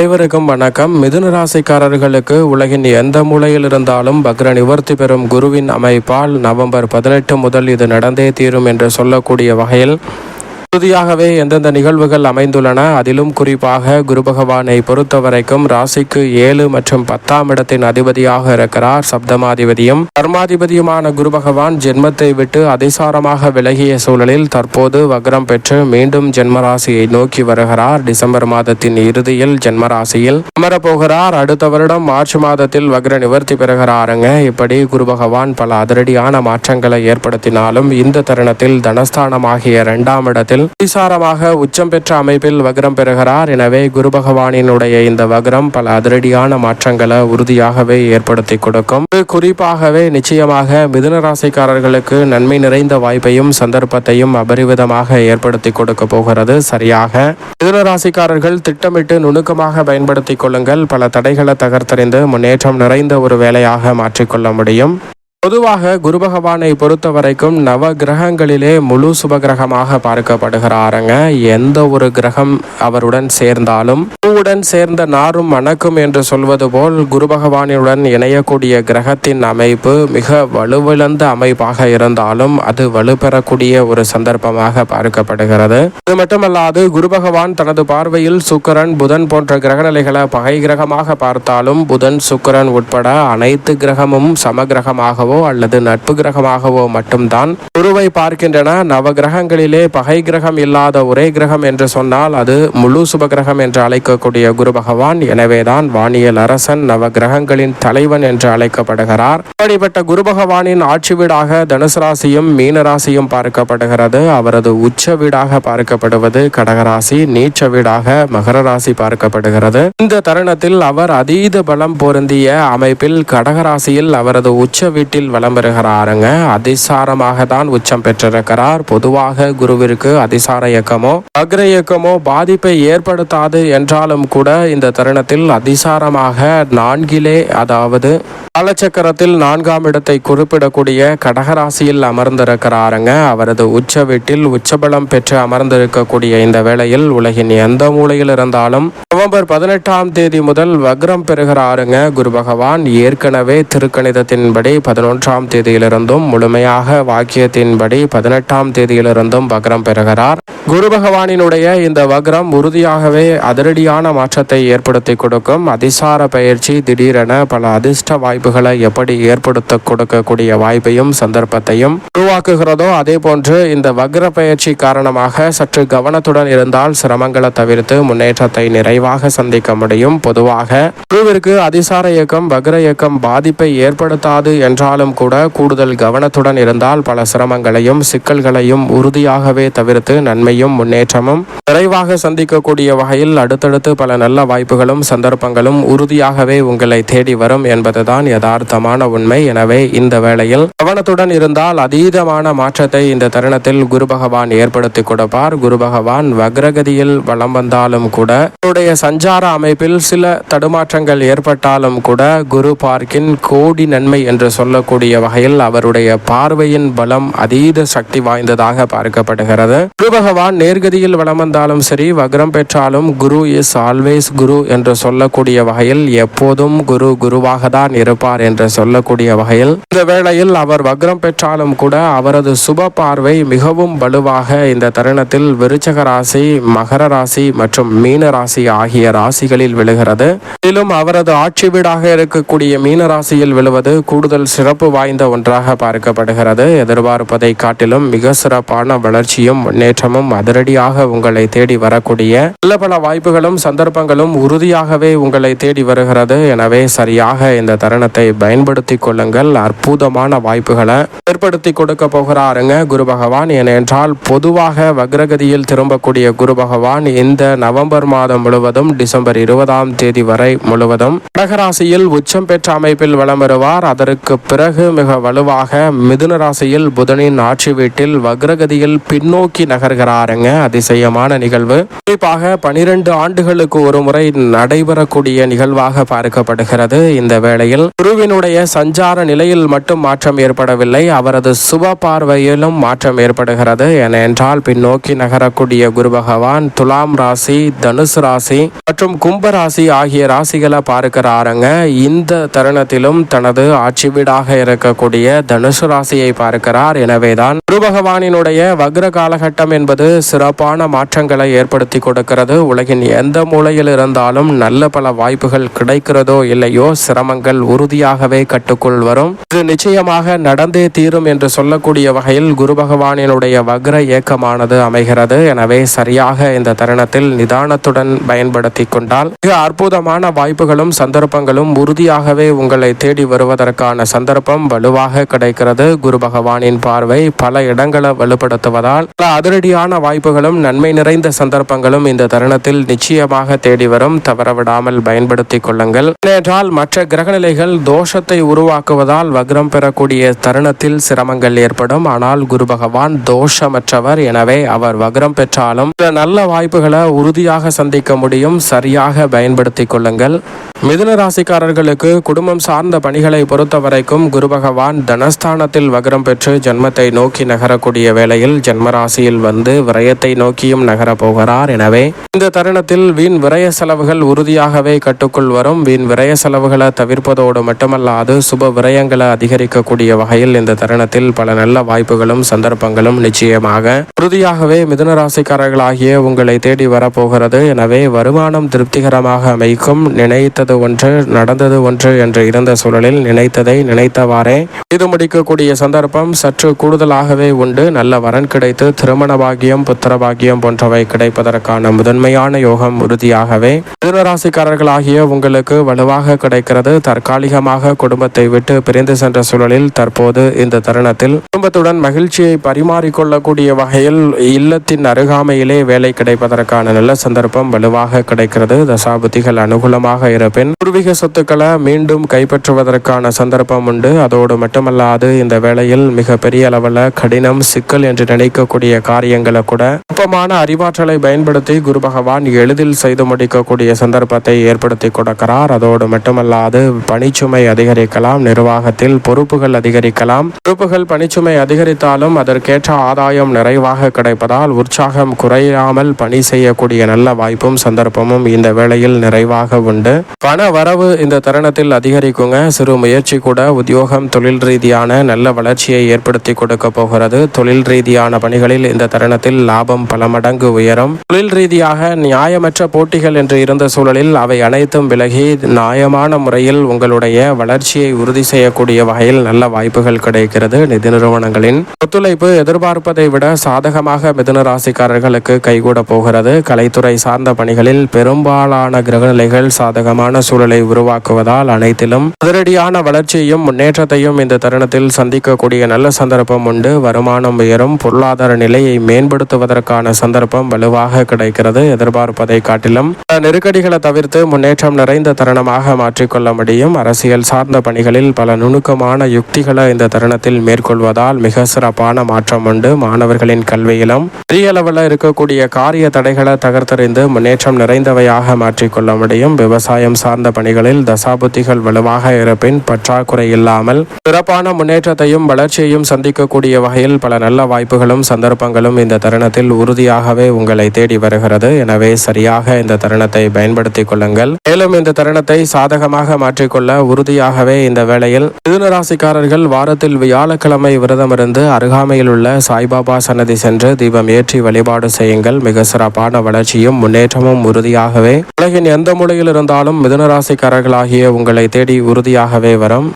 அனைவருக்கும் வணக்கம். மிதுன ராசிக்காரர்களுக்கு உலகின் எந்த மூலையில் இருந்தாலும் பக்ர நிவர்த்தி பெறும் குருவின் அமைப்பால் நவம்பர் பதினெட்டு முதல் இது நடந்தே தீரும் என்று சொல்லக்கூடிய வகையில் உறுதியாகவே எந்தெந்த நிகழ்வுகள் அமைந்துள்ளன அதிலும் குறிப்பாக குரு பகவானை பொறுத்தவரைக்கும் ராசிக்கு ஏழு மற்றும் பத்தாம் இடத்தின் அதிபதியாக இருக்கிறார் சப்தமாதிபதியும். கர்மாதிபதியுமான குரு பகவான் ஜென்மத்தை விட்டு அதிசாரமாக விலகிய சூழலில் தற்போது வக்ரம் பெற்று மீண்டும் ஜென்மராசியை நோக்கி வருகிறார். டிசம்பர் மாதத்தின் இறுதியில் ஜென்மராசியில் அமரப்போகிறார். அடுத்த வருடம் மார்ச் மாதத்தில் வக்ர நிவர்த்தி பெறுகிறாருங்க. இப்படி குரு பகவான் பல அதிரடியான மாற்றங்களை ஏற்படுத்தினாலும் இந்த தருணத்தில் தனஸ்தானமாகிய இரண்டாம் இடத்தில் அதிசாரமாக உச்சம் பெற்ற அமைப்பில் வக்ரம் பெறுகிறார். எனவே குரு பகவானினுடைய இந்த வக்ரம் பல அதிரடியான மாற்றங்களை உறுதியாகவே ஏற்படுத்தி கொடுக்கும். குறிப்பாகவே நிச்சயமாக மிதுன ராசிக்காரர்களுக்கு நன்மை நிறைந்த வாய்ப்பையும் சந்தர்ப்பத்தையும் அபரிவிதமாக ஏற்படுத்தி கொடுக்க போகிறது. சரியாக. மிதுன ராசிக்காரர்கள் திட்டமிட்டு நுணுக்கமாக பயன்படுத்திக் கொள்ளுங்கள். பல தடைகளை தகர்த்தறிந்து முன்னேற்றம் நிறைந்த ஒரு வேலையாக மாற்றிக்கொள்ள முடியும். பொதுவாக குரு பகவானை பொறுத்த வரைக்கும் நவ கிரகங்களிலே முழு சுபகிரகமாக பார்க்கப்படுகிறாருங்க. எந்த ஒரு கிரகம் அவருடன் சேர்ந்தாலும் பூவுடன் சேர்ந்த நாரும் மணக்கும் என்று சொல்வது போல் குரு பகவானுடன் இணையக்கூடிய கிரகத்தின் அமைப்பு மிக வலுவிழந்த அமைப்பாக இருந்தாலும் அது வலுப்பெறக்கூடிய ஒரு சந்தர்ப்பமாக பார்க்கப்படுகிறது. இது மட்டுமல்லாது குரு பகவான் தனது பார்வையில் சுக்கரன் புதன் போன்ற கிரகநிலைகளை பகை கிரகமாக பார்த்தாலும் புதன் சுக்கிரன் உட்பட அனைத்து கிரகமும் சமகிரகமாகவும் கிரகமாகவோ அல்லது நட்பு கிரகமாகவோ மட்டும்தான் குருவை பார்க்கின்றன. நவ கிரகங்களிலே பகை கிரகம் இல்லாத ஒரே கிரகம் என்று சொன்னால் அது முழு சுப கிரகம் என்று அழைக்கக்கூடிய குரு பகவான். எனவேதான் வானியல் அரசன் நவ கிரகங்களின் தலைவன் என்று அழைக்கப்படுகிறார். அப்படிப்பட்ட குரு பகவானின் ஆட்சி வீடாக தனுசு ராசியும் மீன ராசியும் பார்க்கப்படுகிறது. அவரது உச்ச வீடாக பார்க்கப்படுவது கடகராசி நீச்ச வீடாக மகர ராசி பார்க்கப்படுகிறது. இந்த தருணத்தில் அவர் அதீத பலம் பொருந்திய அமைப்பில் கடகராசியில் அவரது உச்ச வீட்டில் வீட்டில் வலம் பெறுகிறாருங்க அதிசாரமாக தான் உச்சம் பெற்றிருக்கிறார். பொதுவாக குருவிற்கு அதிசார இயக்கமோ அக்ர இயக்கமோ பாதிப்பை ஏற்படுத்தாது என்றாலும் கூட இந்த தருணத்தில் அதிசாரமாக நான்கிலே அதாவது காலச்சக்கரத்தில் நான்காம் இடத்தை குறிப்பிடக்கூடிய கடகராசியில் அமர்ந்திருக்கிறாருங்க. அவரது உச்ச வீட்டில் உச்சபலம் பெற்று அமர்ந்திருக்கக்கூடிய இந்த வேளையில் உலகின் எந்த மூலையில் இருந்தாலும் நவம்பர் பதினெட்டாம் தேதி முதல் வக்ரம் பெறுகிறாருங்க. குரு பகவான் ஏற்கனவே திருக்கணிதத்தின்படி பதினொன்றாம் தேதியிலிருந்தும் முழுமையாக வாக்கியத்தின்படி பதினெட்டாம் தேதியிலிருந்தும் வக்ரம் பெறுகிறார். குரு பகவானினுடைய இந்த வக்ரம் உறுதியாகவே அதிரடியான மாற்றத்தை ஏற்படுத்தி கொடுக்கும். அதிசார பயிற்சி திடீரென பல அதிர்ஷ்ட வாய்ப்புகளை எப்படி ஏற்படுத்த கொடுக்கக்கூடிய வாய்ப்பையும் சந்தர்ப்பத்தையும் உருவாக்குகிறதோ அதே போன்று இந்த வக்ர பயிற்சி காரணமாக சற்று கவனத்துடன் இருந்தால் சிரமங்களை தவிர்த்து முன்னேற்றத்தை நிறைவாக சந்திக்க முடியும் பொதுவாக குருவிற்கு அதிசார இயக்கம் வக்ர இயக்கம் பாதிப்பை ஏற்படுத்தாது என்றாலும் கூட கூடுதல் கவனத்துடன் இருந்தால் பல சிரமங்களையும் சிக்கல்களையும் உறுதியாகவே தவிர்த்து நன்மையும் முன்னேற்றமும் விரைவாக சந்திக்கக்கூடிய வகையில் அடுத்தடுத்து பல நல்ல வாய்ப்புகளும் சந்தர்ப்பங்களும் உறுதியாகவே உங்களை தேடி வரும் என்பதுதான் யதார்த்தமான உண்மை. எனவே இந்த வேளையில் கவனத்துடன் இருந்தால் அதீதமான மாற்றத்தை இந்த தருணத்தில் குரு பகவான் ஏற்படுத்தி கொடுப்பார். குரு பகவான் வக்ரகதியில் வலம் வந்தாலும் கூட அவருடைய சஞ்சார அமைப்பில் சில தடுமாற்றங்கள் ஏற்பட்டாலும் கூட குரு பார்க்கின் கோடி நன்மை என்று சொல்லக்கூடிய வகையில் அவருடைய பார்வையின் பலம் அதீத சக்தி வாய்ந்ததாக பார்க்கப்படுகிறது. குரு பகவான் நேர்கதியில் வளம் வந்தாலும் சரி வக்ரம் பெற்றாலும் குரு இஸ் ஆல்வேஸ் குரு என்று சொல்லக்கூடிய வகையில் எப்போதும் குரு குருவாக தான் இருப்பார் என்று சொல்லக்கூடிய வகையில் இந்த வேளையில் அவர் வக்ரம் பெற்றாலும் கூட அவரது சுப பார்வை மிகவும் வலுவாக இந்த தருணத்தில் விருச்சக ராசி மகர ராசி மற்றும் மீன ராசி ஆகிய ராசிகளில் விழுகிறது. மேலும் அவரது ஆட்சி வீடாக இருக்கக்கூடிய மீன ராசியில் விழுவது கூடுதல் சிறப்பு வாய்ந்த ஒன்றாக பார்க்கப்படுகிறது. எதிர்பார்ப்பதை காட்டிலும் மிக சிறப்பான வளர்ச்சியும் முன்னேற்றமும் அதிரடியாக உங்களை தேடி வரக்கூடிய நல்ல பல வாய்ப்புகளும் சந்தர்ப்பங்களும் உறுதியாகவே உங்களை தேடி வருகிறது. எனவே சரியாக இந்த தருணத்தை பயன்படுத்தி கொள்ளுங்கள். அற்புதமான வாய்ப்புகளை ஏற்படுத்தி கொடுக்க போகிறாருங்க குரு பகவான். ஏனென்றால் பொதுவாக வக்ரகதியில் திரும்பக்கூடிய குரு பகவான் இந்த நவம்பர் மாதம் முழுவதும் டிசம்பர் இருபதாம் தேதி வரை முழுவதும் கடகராசியில் உச்சம் பெற்ற அமைப்பில் வலம் வருவார். அதற்கு பிறகு மிக வலுவாக மிதுன ராசியில் புதனின் ஆட்சி வீட்டில் வக்ரகதியில் பின்னோக்கி நகர்கிறாருங்க. அதிசயமான நிகழ்வு. குறிப்பாக பனிரெண்டு ஆண்டுகளுக்கு ஒரு முறை நடைபெறக்கூடிய நிகழ்வாக பார்க்கப்படுகிறது. இந்த வேளையில் குருவினுடைய சஞ்சார நிலையில் மட்டும் மாற்றம் ஏற்படவில்லை. அவரது சுப பார்வையிலும் மாற்றம் ஏற்படுகிறது. ஏனென்றால் பின்னோக்கி நகரக்கூடிய குரு பகவான் துலாம் ராசி தனுசு ராசி மற்றும் கும்ப ராசி ஆகிய ராசிகளை பார்க்கிறாருங்க. இந்த தருணத்திலும் தனது ஆட்சி வீடாக இருக்கக்கூடிய தனுசு ராசியை பார்க்கிறார். எனவேதான் குரு பகவானினுடைய வக்ர காலகட்டம் என்பது சிறப்பான மாற்றங்களை ஏற்படுத்தி கொடுக்கிறது. உலகின் எந்த மூலையில் இருந்தாலும் நல்ல பல வாய்ப்புகள் கிடைக்கிறதோ இல்லையோ சிரமங்கள் உறுதியாகவே கட்டுக்குள் வரும். இது நிச்சயமாக நடந்தே தீரும் என்று சொல்லக்கூடிய வகையில் குரு பகவானினுடைய வக்ர இயக்கமானது அமைகிறது. எனவே சரியாக இந்த தருணத்தில் நிதானத்துடன் பயன்படுத்தி கொண்டால் மிக அற்புதமான வாய்ப்புகளும் சந்தர்ப்பங்களும் உறுதியாகவே உங்களை தேடி வருவதற்கான சந்தர்ப்பம் வலுவாக கிடைக்கிறது. குரு பகவானின் பார்வை பல இடங்களை வலுப்படுத்துவதால் பல அதிரடியான வாய்ப்புகளும் நன்மை நிறைந்த சந்தர்ப்பங்களும் இந்த தருணத்தில் நிச்சயமாக தேடி வரும். தவறவிடாமல் பயன்படுத்திக் கொள்ளுங்கள். ஏனென்றால் மற்ற கிரகநிலைகள் தோஷத்தை உருவாக்குவதால் வக்ரம் பெறக்கூடிய தருணத்தில் சிரமங்கள் ஏற்படும். ஆனால் குரு பகவான் தோஷமற்றவர். எனவே அவர் வக்ரம் பெற்றாலும் நல்ல வாய்ப்புகளை உறுதியாக சந்திக்க முடியும். சரியாக பயன்படுத்திக் கொள்ளுங்கள். மிதுன ராசிக்காரர்களுக்கு குடும்பம் சார்ந்த பணிகளை பொறுத்த வரைக்கும் குரு பகவான் தனஸ்தானத்தில் வக்ரம் பெற்று ஜென்மத்தை நோக்கி நகரக்கூடிய வேளையில் ஜென்மராசியில் வந்து விரயத்தை நோக்கியும் நகரப் போகிறார். எனவே இந்த தருணத்தில் வீண் விரய செலவுகள் உறுதியாகவே கட்டுக்குள் வரும். வீண் விரய செலவுகளை தவிர்ப்பதோடு மட்டுமல்லாது சுப விரயங்களை அதிகரிக்கக்கூடிய வகையில் இந்த தருணத்தில் பல நல்ல வாய்ப்புகளும் சந்தர்ப்பங்களும் நிச்சயமாக உறுதியாகவே மிதுன ராசிக்காரர்களாகிய உங்களை தேடி வரப்போகிறது. எனவே வருமானம் திருப்திகரமாக அமைக்கும். நினைத்தது ஒன்று நடந்தது ஒன்று என்று இருந்த சூழலில் நினைத்ததை நினைத்தவாறே. செய்து முடிக்கக்கூடிய சந்தர்ப்பம் சற்று கூடுதலாகவே உண்டு. நல்ல வரன் கிடைத்து திருமண பாகியம் புத்திர பாகியம் போன்றவை கிடைப்பதற்கான முதன்மையான யோகம் உறுதியாகவே. மிதுனராசிக்காரர்களாகிய உங்களுக்கு வலுவாக கிடைக்கிறது. தற்காலிகமாக குடும்பத்தை விட்டு பிரிந்து சென்ற சூழலில் தற்போது இந்த தருணத்தில் குடும்பத்துடன் மகிழ்ச்சியை பரிமாறிக்கொள்ளக்கூடிய வகையில் இல்லத்தின் அருகாமையிலே வேலை கிடைப்பதற்கான நல்ல சந்தர்ப்பம் வலுவாக கிடைக்கிறது. தசாபுத்திகள் அனுகூலமாக இருப்பின் பூர்வீக சொத்துக்களை மீண்டும் கைப்பற்றுவதற்கான சந்தர்ப்பம் உண்டு. அதோடு மட்டுமல்லாது இந்த வேளையில் மிக பெரிய அளவில் கடினம் சிக்கல் என்று நினைக்கக்கூடிய காரியங்களை கூட நுட்பமான அறிவாற்றலை பயன்படுத்தி குரு பகவான் எளிதில் செய்து முடிக்கக்கூடிய சந்தர்ப்பத்தை ஏற்படுத்தி கொடுக்கிறார். அதோடு மட்டுமல்லாது பணிச்சுமை அதிகரிக்கலாம் நிர்வாகத்தில் பொறுப்புகள் அதிகரிக்கலாம். பொறுப்புகள் பணிச்சுமை அதிகரித்தாலும் அதற்கேற்ற ஆதாயம் நிறைவாக கிடைப்பதால் உற்சாகம் குறையாமல் பணி செய்யக்கூடிய நல்ல வாய்ப்பும் சந்தர்ப்பமும் இந்த வேளையில் நிறைவாக உண்டு. பண வரவு இந்த தருணத்தில் அதிகரிக்குங்க. சிறு முயற்சி கூட உத்தியோகம் தொழில் ரீதியான நல்ல வளர்ச்சியை ஏற்படுத்தி கொடுக்க போகிறது. தொழில் ரீதியான பணிகளில் இந்த தருணத்தில் லாபம் பல மடங்கு உயரும். தொழில் ரீதியாக நியாயமற்ற போட்டிகள் என்று இருந்த சூழலில் அவை அனைத்தும் விலகி நியாயமான முறையில் உங்களுடைய வளர்ச்சியை உறுதி செய்யக்கூடிய வகையில் நல்ல வாய்ப்புகள் கிடைக்கிறது. நிதி நிறுவனங்களின் ஒத்துழைப்பு எதிர்பார்ப்பதை விட சாதகமாக மிதுன ராசிக்காரர்களுக்கு கைகூட போகிறது. கலைத்துறை சார்ந்த பணிகளில் பெரும்பாலான கிரகநிலைகள் சாதகமான சூழலை உருவாக்குவதால் அனைத்திலும் அதிரடியான வளர்ச்சியையும் முன்னேற்றத்தையும் இந்த தருணத்தில் சந்திக்கக்கூடிய நல்ல சந்தர்ப்பம் உண்டு. வருமானம் உயரும். பொருளாதார நிலையை மேம்படுத்துவதற்கான சந்தர்ப்பம் வலுவாக கிடைக்கிறது. எதிர்பார்ப்பதை காட்டிலும் நெருக்கடிகளை தவிர்த்து முன்னேற்றம் நிறைந்த தருணமாக மாற்றிக்கொள்ள முடியும். அரசியல் சார்ந்த பணிகளில் பல நுணுக்கமான யுக்திகளை இந்த தருணத்தில் மேற்கொள்வதால் மிக சிறப்பான மாற்றம் உண்டு. மாணவர்களின் கல்வியிலும் பெரிய அளவில் இருக்கக்கூடிய காரிய தடைகளை தகர்த்தறிந்து முன்னேற்றம் நிறைந்தவையாக மாற்றிக்கொள்ள முடியும். விவசாயம் சார்ந்த பணிகளில் தசாபுத்திகள் வலுவாக இருப்பின் பற்றாக்குறை இல்லாமல் சிறப்பான முன்னேற்றத்தையும் வளர்ச்சியையும் சந்திக்கக்கூடிய வகையில் பல நல்ல வாய்ப்புகளும் சந்தர்ப்பங்களும் இந்த தருணத்தில் உறுதியாகவே உங்களை தேடி வருகிறது. எனவே சரியாக இந்த தருணத்தை பயன்படுத்திக் கொள்ளுங்கள். மேலும் இந்த தருணத்தை சாதகமாக மாற்றிக்கொள்ள உறுதியாகவே இந்த வேளையில் மிதுனராசிக்காரர்கள் வாரத்தில் வியாழக்கிழமை விரதமிருந்து அருகாமையில் உள்ள சாய்பாபா சன்னதி சென்று தீபம் ஏற்றி வழிபாடு செய்யுங்கள். மிக சிறப்பான வளர்ச்சியும் முன்னேற்றமும் உறுதியாகவே உலகின் எந்த மூலையில் இருந்தாலும் மிதுன உங்களை தேடி உறுதியாகவே வரும்.